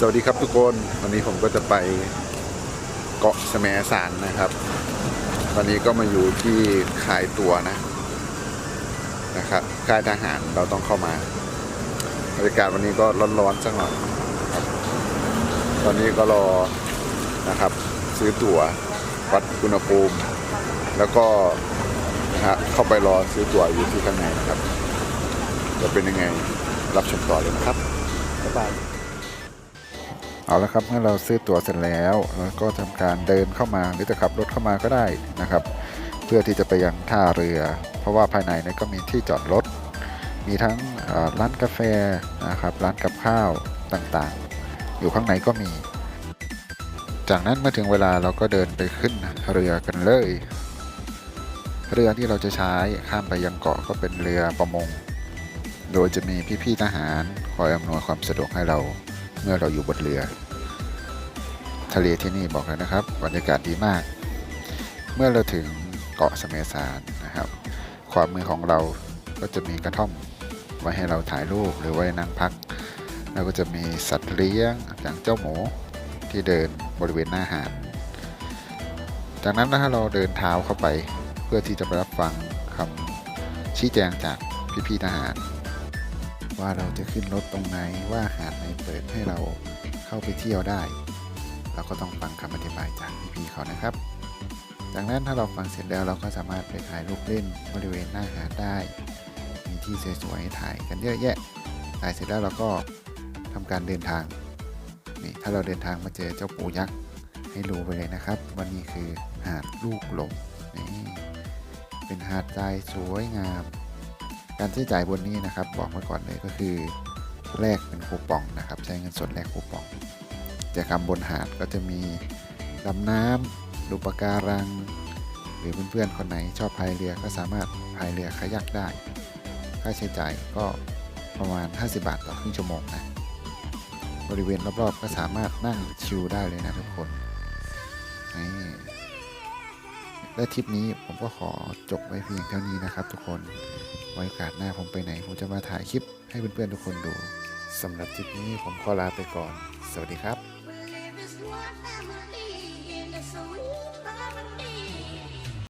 สวัสดีครับทุกคนวันนี้ผมก็จะไปเกาะแสมสารนะครับวันนี้ก็มาอยู่ที่ค่ายตัวนะนะครับค่ายทหารเราต้องเข้ามาบรรยากาศวันนี้ก็ร้อนๆสักหน่อยครับ ตอนนี้ก็รอนะครับ ซื้อตั๋ววัดอุณหภูมิ แล้วก็นะฮะเข้าไปรอซื้อตั๋วอยู่ที่ข้างในนะครับ จะเป็นยังไงรับชมต่อเลยนะครับบ๊ายบาย เอาละครับเมื่อเราซื้อตั๋วเสร็จแล้วแล้วก็ทำการเดินเข้ามาหรือจะขับรถเข้ามาก็ได้นะครับ เพื่อที่จะไปยังท่าเรือ เพราะว่าภายในนี่ยก็มีที่จอดรถมีทั้งร้านกาแฟนะครับร้านกับข้าวต่างๆ อยู่ข้างในก็มี จากนั้นเมื่อถึงเวลาเราก็เดินไปขึ้นเรือกันเลย เรือที่เราจะใช้ข้ามไปยังเกาะก็เป็นเรือประมง โดยจะมีพี่ๆทหารคอยอำนวยความสะดวกให้เรา เมื่อเราอยู่บนเรือ ทะเลที่นี่บอกเลยนะครับบรรยากาศดีมาก เมื่อเราถึงเกาะสมสารนะครับความมือของเราก็จะมีกระท่อมไว้ให้เราถ่ายรูปหรือไว้นั่งพัก แล้วก็จะมีสัตว์เลี้ยงอย่างเจ้าหมูที่เดินบริเวณหน้าหาด จากนั้นนะเราเดินเท้าเข้าไปเพื่อที่จะไปรับฟังคำชี้แจงจากพี่ๆทหาร ว่าเราจะขึ้นรถตรงไหนว่าหาดไหนเปิดให้เราเข้าไปเที่ยวได้ เราก็ต้องฟังคำอธิบายจากพี่ๆเขานะครับ จากนั้นถ้าเราฟังเสร็จแล้วเราก็สามารถไปถ่ายรูปเล่นบริเวณหน้าหาดได้ มีที่สวยๆให้ถ่ายกันเยอะแยะ ถ่ายเสร็จแล้วเราก็ทำการเดินทางนี่ถ้าเราเดินทางมาเจอเจ้าปูยักษ์ให้รู้ไปเลยนะครับวันนี้คือหาดลูกหลงนี่เป็นหาดทรายสวยงาม การใช้จ่ายบนนี้นะครับบอกมาก่อนเลยก็คือแลกเป็นคูปองนะครับ ใช้เงินสดแลกคูปองกิจกรรมบนหาดก็จะมีดำน้ำดูปะการัง หรือเพื่อนๆคนไหนชอบพายเรือก็สามารถพายเรือคายักได้ ค่าใช้จ่ายก็ประมาณ 50 บาทต่อครึ่งชั่วโมงนะบริเวณรอบๆก็สามารถนั่งชิลได้เลยนะทุกคนนี่ และทริปนี้ผมก็ขอจบไว้เพียงเท่านี้นะครับ ทุกคนไว้โอกาสหน้าผมไปไหน ผมจะมาถ่ายคลิปให้เพื่อนๆทุกคนดูสำหรับทริปนี้ผมขอลาไปก่อน สวัสดีครับ